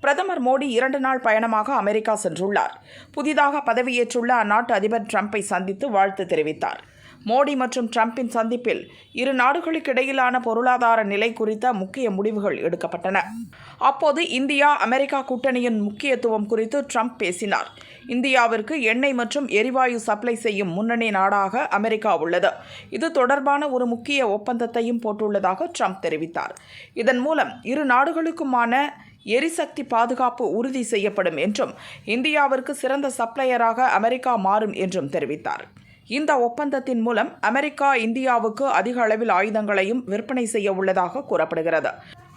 பிரதமர் மோடி இரண்டு நாள் பயணமாக அமெரிக்கா சென்றுள்ளார். புதிதாக பதவியேற்றுள்ள அந்நாட்டு அதிபர் ட்ரம்பை சந்தித்து வாழ்த்து தெரிவித்தார். மோடி மற்றும் ட்ரம்பின் சந்திப்பில் இரு நாடுகளுக்கிடையிலான பொருளாதார நிலை குறித்த முக்கிய முடிவுகள் எடுக்கப்பட்டன. அப்போது இந்தியா அமெரிக்கா கூட்டணியின் முக்கியத்துவம் குறித்து ட்ரம்ப் பேசினார். இந்தியாவிற்கு எண்ணெய் மற்றும் எரிவாயு சப்ளை செய்யும் முன்னணி நாடாக அமெரிக்கா உள்ளது. இது தொடர்பான ஒரு முக்கிய ஒப்பந்தத்தையும் போட்டுள்ளதாக ட்ரம்ப் தெரிவித்தார். இதன் மூலம் இரு நாடுகளுக்குமான எரிசக்தி பாதுகாப்பு உறுதி செய்யப்படும் என்றும் இந்தியாவிற்கு சிறந்த சப்ளையராக அமெரிக்கா மாறும் என்றும் தெரிவித்தார். இந்த ஒப்பந்தத்தின் மூலம் அமெரிக்கா இந்தியாவுக்கு அதிக அளவில் ஆயுதங்களையும் விற்பனை செய்ய உள்ளதாக கூறப்படுகிறது.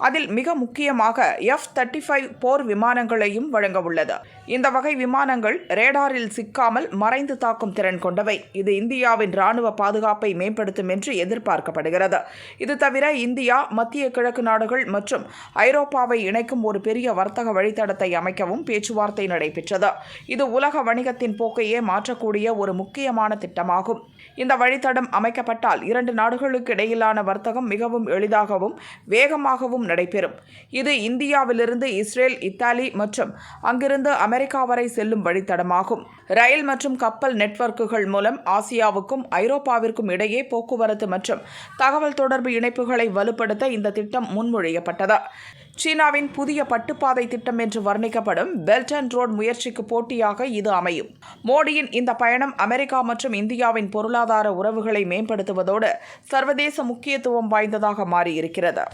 அதில் மிக முக்கியமாக எஃப் தேர்ட்டி ஃபைவ் போர் விமானங்களையும் வழங்க உள்ளது. இந்த வகை விமானங்கள் ரேடாரில் சிக்காமல் மறைந்து தாக்கும் திறன் கொண்டவை. இது இந்தியாவின் ராணுவ பாதுகாப்பை மேம்படுத்தும் என்று எதிர்பார்க்கப்படுகிறது. இது தவிர இந்தியா மத்திய கிழக்கு நாடுகள் மற்றும் ஐரோப்பாவை இணைக்கும் ஒரு பெரிய வர்த்தக வழித்தடத்தை அமைக்கவும் பேச்சுவார்த்தை நடைபெற்றது. இது உலக வணிகத்தின் போக்கையே மாற்றக்கூடிய ஒரு முக்கியமான திட்டமாகும். இந்த வழித்தடம் அமைக்கப்பட்டால் இரண்டு நாடுகளுக்கு இடையிலான வர்த்தகம் மிகவும் எளிதாகவும் வேகமாகவும் நடைபெறும். இது இந்தியாவிலிருந்து இஸ்ரேல் இத்தாலி மற்றும் அங்கிருந்து அமெரிக்கா வரை செல்லும் வழித்தடமாகும். ரயில் மற்றும் கப்பல் நெட்வொர்க்குகள் மூலம் ஆசியாவுக்கும் ஐரோப்பாவிற்கும் இடையே போக்குவரத்து மற்றும் தகவல் தொடர்பு இணைப்புகளை வலுப்படுத்த இந்த திட்டம் முன்மொழியப்பட்டது. சீனாவின் புதிய பட்டுப்பாதை திட்டம் என்று வர்ணிக்கப்படும் பெல்ட் அண்ட் ரோட் முயற்சிக்கு போட்டியாக இது அமையும். மோடியின் இந்த பயணம் அமெரிக்கா மற்றும் இந்தியாவின் பொருளாதார உறவுகளை மேம்படுத்துவதோடு சர்வதேச முக்கியத்துவம் வாய்ந்ததாக மாறியிருக்கிறது.